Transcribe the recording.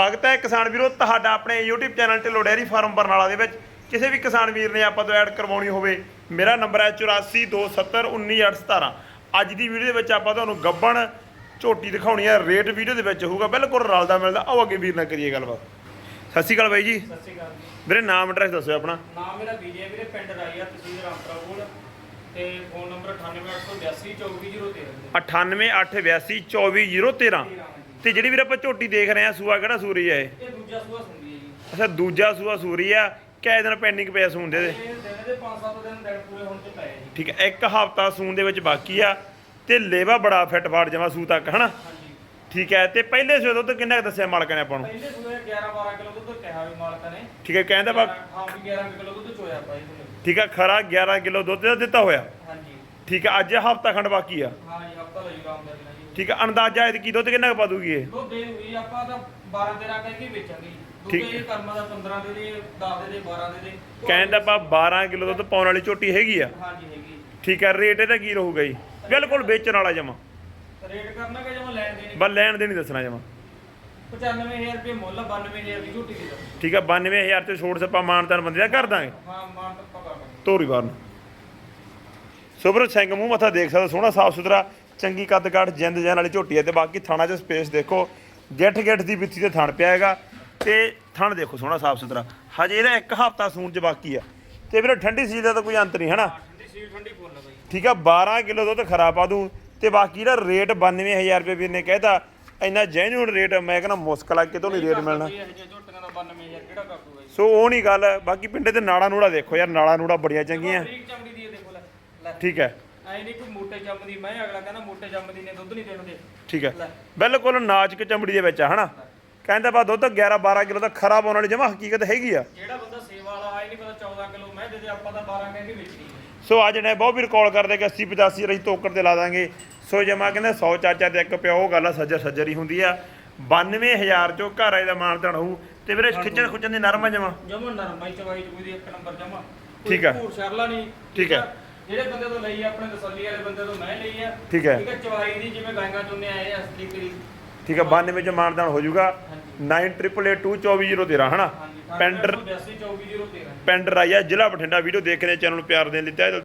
ਸਵਾਗਤ ਹੈ ਕਿਸਾਨ ਵੀਰੋ ਤੁਹਾਡਾ ਆਪਣੇ YouTube channel Dhillon dairy farm Barnala ਦੇ ਵਿੱਚ। ਕਿਸੇ ਵੀ ਕਿਸਾਨ ਵੀਰ ਨੇ ਆਪਾਂ ਤੋਂ ਐਡ ਕਰਵਾਉਣੀ ਹੋਵੇ ਮੇਰਾ ਨੰਬਰ ਹੈ 8427191817 ਅੱਜ ਦੀ ਵੀਡੀਓ ਦੇ ਵਿੱਚ ਆਪਾਂ ਤੁਹਾਨੂੰ ਗੱਬਣ ਝੋਟੀ ਦਿਖਾਉਣੀ ਹੈ ਰੇਟ ਵੀਡੀਓ ਦੇ ਵਿੱਚ ਹੋਊਗਾ ਬਿਲਕੁਲ ਰਲਦਾ ਮਿਲਦਾ। ਆਓ ਅੱਗੇ ਵੀਰ ਨਾਲ ਕਰੀਏ ਗੱਲਬਾਤ। ਸਤਿ ਸ਼੍ਰੀ ਅਕਾਲ ਬਾਈ ਜੀ। ਸਤਿ ਸ਼੍ਰੀ ਅਕਾਲ ਜੀ। ਵੀਰੇ ਨਾਮ ਐਡਰੈਸ ਦੱਸਿਓ ਆਪਣਾ। ਨਾਮ ਮੇਰਾ ਵਿਜੇ ਵੀਰੇ ਪਿੰਡ ਰਾਈਆ ਤਹਿਸੀਲ ਰਾਮਪੁਰਾ ਕੋਲ। ਤੇ ਫੋਨ ਨੰਬਰ 9882842013 9882242013 ਤੇ ਜਿਹੜੀ ਵੀਰ ਆਪਾਂ ਝੋਟੀ ਦੇਖ ਰਹੇ ਆ ਸੂਆ ਕਿਹੜਾ ਸੂਰੀ ਹੈ ਇਹ? ਇਹ ਦੂਜਾ ਸੂਆ ਸੁਣਦੀ ਹੈ ਜੀ। ਅੱਛਾ ਦੂਜਾ ਸੂਆ ਸੂਰੀ ਆ ਕਿਹ ਦਿਨ ਪੈਂਡਿੰਗ ਪਿਆ ਸੂਣ ਦੇ? ਦੇ ਇਹ ਦਿਨ ਦੇ 5-7 ਦਿਨ ਦਿਨ ਪੂਰੇ ਹੋਣ ਤੇ ਪਏ ਜੀ। ਠੀਕ ਹੈ ਇੱਕ ਹਫਤਾ ਸੂਣ ਦੇ ਵਿੱਚ ਬਾਕੀ ਆ ਤੇ ਲੇਵਾ ਬੜਾ ਫਿੱਟ ਫਾੜ ਜਮਾ ਸੂ ਤੱਕ ਹਨਾ? ਹਾਂਜੀ। ਠੀਕ ਹੈ ਤੇ ਪਹਿਲੇ ਸੂਏ ਦੁੱਧ ਕਿੰਨਾ ਕੁ ਦੱਸਿਆ ਮਾਲਕਾਂ ਨੇ ਆਪਾਂ ਨੂੰ? ਪਹਿਲੇ ਸੂਏ 11-12 ਕਿਲੋ ਦੁੱਧ ਕਿਹਾ ਵੀ ਮਾਲਕਾਂ ਨੇ। ਠੀਕ ਹੈ ਕਹਿੰਦਾ ਬਾ ਹਾਂ ਵੀ 11 ਕਿਲੋ ਦੁੱਧ ਚੋਇਆ ਪਾਈ ਠੀਕ ਹੈ ਖਰਾ 11 ਕਿਲੋ ਦੁੱਧ ਦਾ ਦਿੱਤਾ ਹੋਇਆ। ਠੀਕ ਹੈ ਅੱਜ ਹਫਤਾ ਖੰਡ ਬਾਕੀ ਆ। ਹਾਂ ਜੀ ਹਫਤਾ ਲਈ ਰਾਮ ਦਾ ਦਿਨ ਜੀ। ਠੀਕ ਹੈ ਅੰਦਾਜ਼ਾ ਇਹ ਕੀ ਦੁੱਧ ਕਿੰਨਾ ਕੁ ਪਾ ਦੂਗੀ ਇਹ? ਦੁੱਧ ਦੇ ਹੋਈ ਆਪਾਂ ਤਾਂ 12-13 ਕਹਿ ਕੇ ਵੇਚਾਂਗੇ ਦੁੱਧ ਠੀਕ। ਇਹ ਕਰਮਾਂ ਦਾ 15 ਦੇ ਦੇ 10 ਦੇ ਦੇ 12 ਦੇ ਦੇ। ਕਹਿੰਦਾ ਆਪਾਂ 12 ਕਿਲੋ ਦੁੱਧ ਪਾਉਣ ਵਾਲੀ ਝੋਟੀ ਹੈਗੀ ਆ। ਹਾਂਜੀ ਹੈਗੀ ਠੀਕ ਹੈ ਰੇਟ ਇਹਦਾ ਕੀ ਰਹੂਗਾ ਜੀ? ਬਿਲਕੁਲ ਵੇਚਣ ਵਾਲਾ ਜਮਾ। ਰੇਟ ਕਰਨਾ ਕਿ ਜਮਾ ਲੈਣ ਦੇਣੀ? ਬਸ ਲੈਣ ਦੇ ਨਹੀਂ ਦੱਸਣਾ ਜਮਾ। 95000 ਰੁਪਏ ਮੁੱਲ 92000 ਦੀ ਝੂਟੀ ਦੀ ਠੀਕ ਹੈ 92000 ਤੇ ਛੋੜ ਸੱਪਾ ਮਾਨਤਾਨ ਬੰਦੇ ਦਾ ਕਰ ਦਾਂਗੇ। ਹਾਂ ਮਾਨ ਤਾਂ ਪਕਾ ਕਰ ਤੋਰੀ ਬਾਰ ਨੂੰ। ਸੁਬਰ ਸਿੰਘ ਮੂੰਹ ਮੱਥਾ ਦੇਖ ਸਕਦਾ ਸੋਹਣਾ ਸਾਫ਼ ਸੁਥਰਾ ਚੰਗੀ ਕੱਦ ਕਾਠ ਜਿੰਦ ਜਾਨ ਵਾਲੀ ਝੋਟੀ ਹੈ ਤੇ ਬਾਕੀ ਥਾਣਾ 'ਚ ਸਪੇਸ ਦੇਖੋ ਗਿੱਠ ਗਿੱਠ ਦੀ ਵਿੱਥੀ ਤੇ ਥਣ ਪਿਆ ਹੈਗਾ ਤੇ ਥਣ ਦੇਖੋ ਸੋਹਣਾ ਸਾਫ਼ ਸੁਥਰਾ। ਹਜੇ ਇਹਦਾ ਇੱਕ ਹਫਤਾ ਸੂਣ 'ਚ ਬਾਕੀ ਆ। ਤੇ ਵੀਰੇ ਠੰਡੀ ਸੀਲ ਦਾ ਤਾਂ ਕੋਈ ਅੰਤ ਨਹੀਂ ਹਨਾ? ਠੰਡੀ ਸੀਲ ਠੰਡੀ ਫੁੱਲ ਬਈ। ਠੀਕ ਆ 12 ਕਿਲੋ ਦੁੱਧ ਖਰਾ ਪਾ ਦੂੰ ਤੇ ਬਾਕੀ ਦਾ ਰੇਟ 92000 ਰੁਪਏ ਵੀਰ ਨੇ ਕਹਿਤਾ ਇੰਨਾ ਜੈਨੂਨ ਰੇਟ ਮੈਂ ਕਹਿੰਦਾ ਮੁਸ਼ਕਲ ਆ ਕਿਤੋਂ ਨਹੀਂ ਰੇਟ ਮਿਲਣਾ। ਇਹ ਜਿਹੇ ਝੋਟੀਆਂ ਦਾ 92000 ਕਿਹੜਾ ਕਰ ਦੂਗਾ ਜੀ ਸੋ ਉਹ ਨਹੀਂ ਗੱਲ ਬਾਕੀ ਪਿੰਡੇ ਤੇ ਨਾੜਾ ਨੂੜਾ ਦੇਖੋ ਯਾਰ ਨਾੜਾ ਨੂੜਾ ਬੜੀਆਂ ਚੰਗੀਆਂ ਬਰੀਕ ਚਮੜੀ ਦੀ ਇਹ ਦੇਖੋ ਲੈ ਲੈ ਠੀਕ ਹੈ। ਐ ਨਹੀਂ ਕੋਈ ਮੋਟੇ ਚਮੜੀ ਮੈਂ ਅਗਲਾ ਕਹਿੰਦਾ ਮੋਟੇ ਚਮੜੀ ਨੇ ਦੁੱਧ ਨਹੀਂ ਦੇਣ ਦੇ ਠੀਕ ਹੈ। ਬਿਲਕੁਲ ਨਾਜ਼ੁਕ ਚਮੜੀ ਦੇ ਵਿੱਚ ਆ ਹਨਾ? ਕਹਿੰਦਾ ਬਾ ਦੁੱਧ 11 12 ਕਿਲੋ ਦਾ ਖਰਾਬ ਹੋਣ ਵਾਲੀ ਜਮਾ ਹਕੀਕਤ ਹੈਗੀ ਆ। ਜਿਹੜਾ ਬੰਦਾ ਸੇਵਾ ਵਾਲਾ ਆਏ ਨਹੀਂ ਪਤਾ 14 ਕਿਲੋ ਮੈਂ ਦੇ ਦੇ ਆਪਾਂ ਤਾਂ 12 ਕਹਿ ਕੇ ਵੇਚਣੀ ਹੈ। ਸੋ ਅੱਜ ਨੇ ਬਹੁਤ ਵੀ ਕਾਲ ਕਰਦੇ ਕਿ 80 85 ਰਹੀ ਤੋਕਰ ਤੇ ਲਾ ਦਾਂਗੇ। ਸੋ ਜਮਾ ਕਹਿੰਦੇ 100 ਚਾਚਾ ਤੇ ਇੱਕ ਪਿਓ ਉਹ ਗੱਲ ਆ ਸੱਜਰ ਸੱਜਰ ਹੀ ਹੁੰਦੀ ਆ। 92000 ਚੋਂ ਘਰ ਆਏ ਦਾ ਮਾਨਤਣ ਹੋਊ। ਤੇ ਵੀਰੇ ਖਿੱਚਣ ਖੁੱਚਣ ਦੀ ਨਰਮ ਜਮਾ। ਜਮਾ ਨਰਮਾਈ ਚਵਾਈ ਚ ਕੋਈ ਦੀ ਇੱਕ ਨੰਬਰ ਜਮਾ। ਠੀਕ ਆ। ਭੂਰ ਸ਼ਰਲਾ ਨਹੀਂ। ਠੀਕ ਆ। ਜਿਹੜੇ ਬੰਦੇ ਤੋਂ ਲਈ ਆ, ਆਪਣੇ ਤਸੱਲੀ ਵਾਲੇ ਬੰਦੇ ਤੋਂ ਮੈਂ ਲਈ ਆ। ਠੀਕ ਹੈ। ਠੀਕ ਹੈ ਚਵਾਈ ਦੀ ਜਿਵੇਂ ਗਾਂਗਾ ਚੁੰਨੇ ਆਏ ਆ ਅਸਲੀ ਕਰੀ। ਠੀਕ ਆ 92 ਚ ਮਾਨਤਣ ਹੋ ਜਾਊਗਾ। ਹਾਂਜੀ। 9882240013 ਹਨਾ? ਹਾਂਜੀ ਪਿੰਡ 82 24013 ਪਿੰਡ ਰਾਇਆ ਜ਼ਿਲ੍ਹਾ ਬਠਿੰਡਾ ਵੀਡੀਓ ਦੇਖ ਰਹੇ ਚੈਨਲ ਨੂੰ ਪਿਆਰ ਦੇਣ ਲਈ ਤਹਿ ਦਿਲ